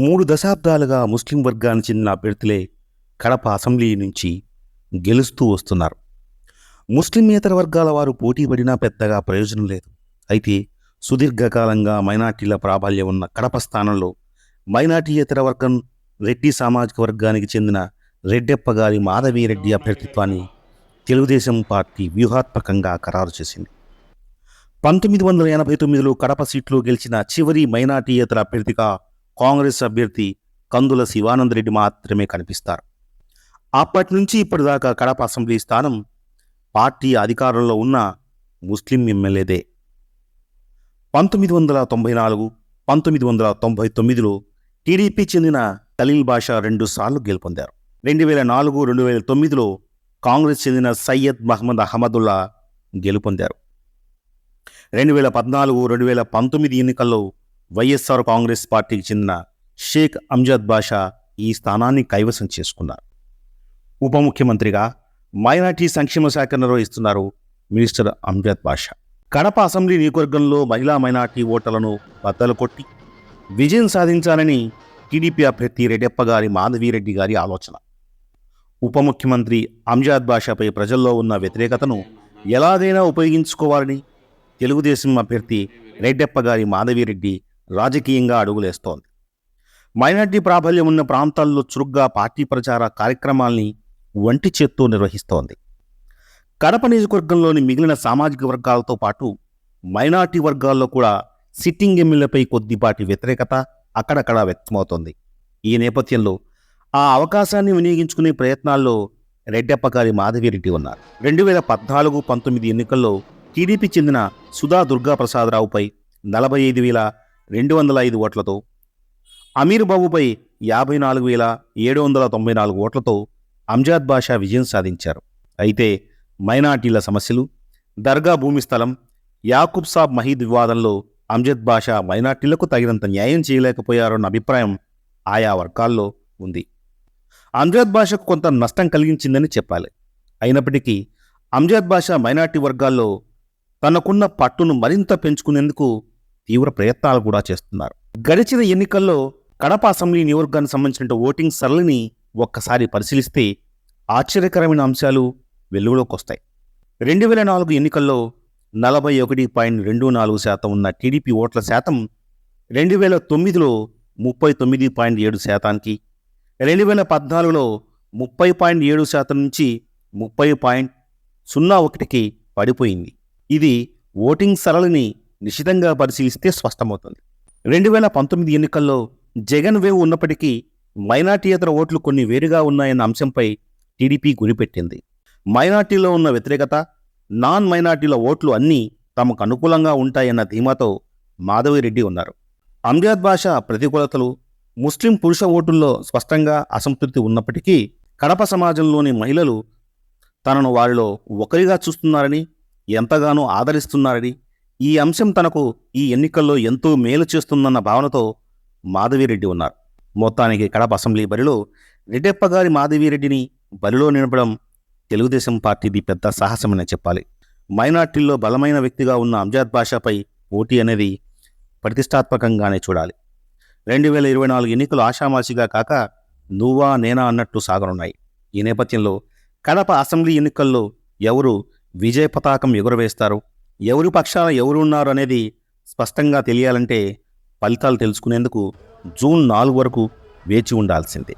మూడు దశాబ్దాలుగా ముస్లిం వర్గానికి చెందిన అభ్యర్థులే కడప అసెంబ్లీ నుంచి గెలుస్తూ వస్తున్నారు. ముస్లిమేతర వర్గాల వారు పోటీ పడినా పెద్దగా ప్రయోజనం లేదు. అయితే సుదీర్ఘకాలంగా మైనార్టీల ప్రాబల్యం ఉన్న కడప స్థానంలో మైనార్టీయేతర వర్గం రెడ్డి సామాజిక వర్గానికి చెందిన రెడ్డెప్ప గారి మాధవీరెడ్డి అభ్యర్థిత్వాన్ని తెలుగుదేశం పార్టీ వ్యూహాత్మకంగా ఖరారు చేసింది. పంతొమ్మిది వందల ఎనభై తొమ్మిదిలో కడప సీట్లో గెలిచిన చివరి మైనార్టీయేతర అభ్యర్థిగా కాంగ్రెస్ అభ్యర్థి కందుల శివానందరెడ్డి మాత్రమే కనిపిస్తారు. అప్పటి నుంచి ఇప్పటిదాకా కడప అసెంబ్లీ స్థానం పార్టీ అధికారంలో ఉన్న ముస్లిం ఎమ్మెల్యేదే. పంతొమ్మిది వందల తొంభై నాలుగు పంతొమ్మిది వందల తొంభై తొమ్మిదిలో టీడీపీ చెందిన ఖలీల్ బాషా రెండుసార్లు గెలుపొందారు. రెండు వేల నాలుగు రెండు వేల తొమ్మిదిలో కాంగ్రెస్ చెందిన సయ్యద్ మహమ్మద్ అహ్మదుల్లా గెలుపొందారు. రెండు వేల పద్నాలుగు రెండు వేల పంతొమ్మిది ఎన్నికల్లో వైఎస్ఆర్ కాంగ్రెస్ పార్టీకి చెందిన షేక్ అంజద్ బాషా ఈ స్థానాన్ని కైవసం చేసుకున్నారు. ఉప ముఖ్యమంత్రిగా మైనార్టీ సంక్షేమ శాఖ నిర్వహిస్తున్నారు మినిస్టర్ అంజద్ బాషా. కడప అసెంబ్లీ నియోజకవర్గంలో మహిళా మైనార్టీ ఓటర్లను బద్దలు కొట్టి విజయం సాధించాలని టీడీపీ అభ్యర్థి రెడ్డెప్ప గారి మాధవీరెడ్డి గారి ఆలోచన. ఉప ముఖ్యమంత్రి అంజాద్ బాషాపై ప్రజల్లో ఉన్న వ్యతిరేకతను ఎలాగైనా ఉపయోగించుకోవాలని తెలుగుదేశం అభ్యర్థి రెడ్డెప్ప గారి మాధవీరెడ్డి రాజకీయంగా అడుగులేస్తోంది. మైనార్టీ ప్రాబల్యం ఉన్న ప్రాంతాల్లో చురుగ్గా పార్టీ ప్రచార కార్యక్రమాల్ని వంటి చేత్తో నిర్వహిస్తోంది. కడప నియోజకవర్గంలోని మిగిలిన సామాజిక వర్గాలతో పాటు మైనార్టీ వర్గాల్లో కూడా సిట్టింగ్ ఎమ్మెల్యేపై కొద్దిపాటి వ్యతిరేకత అక్కడక్కడ వ్యక్తమవుతోంది. ఈ నేపథ్యంలో ఆ అవకాశాన్ని వినియోగించుకునే ప్రయత్నాల్లో రెడ్డెప్పగారి మాధవిరెడ్డి ఉన్నారు. రెండు వేల పద్నాలుగు పంతొమ్మిది ఎన్నికల్లో టీడీపీ చెందిన సుధా దుర్గా ప్రసాదరావుపై నలభై ఐదు వేల రెండు వందల ఐదు ఓట్లతో అమీర్ బాబుపై యాభై నాలుగు వేల ఏడు వందల తొంభై నాలుగు ఓట్లతో అంజాద్ బాషా విజయం సాధించారు. అయితే మైనార్టీల సమస్యలు దర్గా భూమి స్థలం యాకూబ్ సాబ్ మహీద్ వివాదంలో అంజద్ బాషా మైనార్టీలకు తగినంత న్యాయం చేయలేకపోయారన్న అభిప్రాయం ఆయా వర్గాల్లో ఉంది. అంజద్ బాషకు కొంత నష్టం కలిగించిందని చెప్పాలి. అయినప్పటికీ అంజద్ బాషా మైనార్టీ వర్గాల్లో తనకున్న పట్టును మరింత పెంచుకునేందుకు తీవ్ర ప్రయత్నాలు కూడా చేస్తున్నారు. గడిచిన ఎన్నికల్లో కడప అసెంబ్లీ నియోజకవర్గానికి సంబంధించిన ఓటింగ్ సరళిని ఒక్కసారి పరిశీలిస్తే ఆశ్చర్యకరమైన అంశాలు వెలుగులోకి వస్తాయి. రెండు వేల నాలుగు ఎన్నికల్లో నలభై ఒకటి పాయింట్ రెండు నాలుగు శాతం ఉన్న టీడీపీ ఓట్ల శాతం రెండు వేల తొమ్మిదిలో ముప్పై తొమ్మిది పాయింట్ ఏడు శాతానికి రెండు వేల పద్నాలుగులో ముప్పై పాయింట్ ఏడు శాతం నుంచి ముప్పై పాయింట్ సున్నా ఒకటికి పడిపోయింది. ఇది ఓటింగ్ సరళిని నిశితంగా పరిశీలిస్తే స్పష్టమవుతుంది. రెండు వేల పంతొమ్మిది ఎన్నికల్లో జగన్ వేవ్ ఉన్నప్పటికీ మైనార్టీయేతర ఓట్లు కొన్ని వేరుగా ఉన్నాయన్న అంశంపై టీడీపీ గురిపెట్టింది. మైనార్టీలో ఉన్న వ్యతిరేకత నాన్ మైనార్టీల ఓట్లు అన్నీ తమకు అనుకూలంగా ఉంటాయన్న ధీమాతో మాధవిరెడ్డి ఉన్నారు. అంజాద్ భాష ప్రతికూలతలు ముస్లిం పురుష ఓటుల్లో స్పష్టంగా అసంతృప్తి ఉన్నప్పటికీ కడప సమాజంలోని మహిళలు తనను వారిలో ఒకరిగా చూస్తున్నారని ఎంతగానో ఆదరిస్తున్నారని ఈ అంశం తనకు ఈ ఎన్నికల్లో ఎంతో మేలు చేస్తుందన్న భావనతో మాధవిరెడ్డి ఉన్నారు. మొత్తానికి కడప అసెంబ్లీ బరిలో రెడ్డెప్పగారి మాధవీరెడ్డిని మాధవిరెడ్డిని బరిలో నిలపడం తెలుగుదేశం పార్టీది పెద్ద సాహసమనే చెప్పాలి. మైనార్టీల్లో బలమైన వ్యక్తిగా ఉన్న అంజాద్ బాషాపై పోటీ అనేది ప్రతిష్టాత్మకంగానే చూడాలి. రెండు వేల ఇరవై నాలుగు ఎన్నికలు ఆషామాషిగా కాక నువ్వా నేనా అన్నట్టు సాగనున్నాయి. ఈ నేపథ్యంలో కడప అసెంబ్లీ ఎన్నికల్లో ఎవరు విజయ పతాకం ఎగురవేస్తారు? ఎవరి పక్షాన ఎవరు ఉన్నారు అనేది స్పష్టంగా తెలియాలంటే ఫలితాలు తెలుసుకునేందుకు జూన్ నాలుగు వరకు వేచి ఉండాల్సిందే.